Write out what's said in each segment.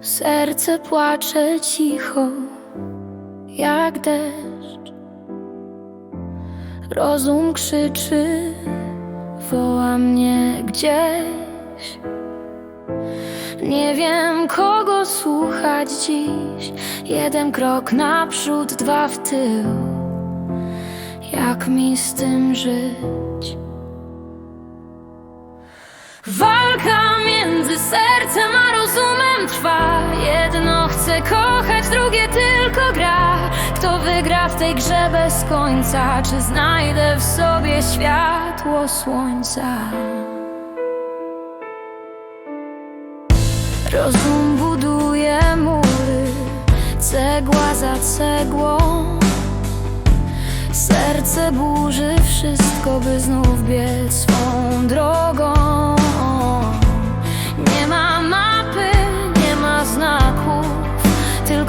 Serce płacze cicho, jak deszcz. Rozum krzyczy, woła mnie gdzieś. Nie wiem, kogo słuchać dziś. Jeden krok naprzód, dwa w tył. Jak mi z tym żyć? Walka między sercem a rozumem trwa. Jedno chce kochać, drugie tylko gra. Kto wygra w tej grze bez końca? Czy znajdę w sobie światło słońca? Rozum buduje mury, cegła za cegłą. Serce burzy wszystko, by znów biec swą drogą.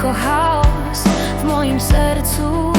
Tylko chaos w moim sercu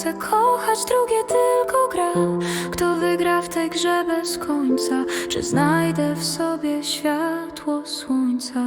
Chce kochać, drugie tylko gra. Kto wygra w tej grze bez końca? Czy znajdę w sobie światło słońca?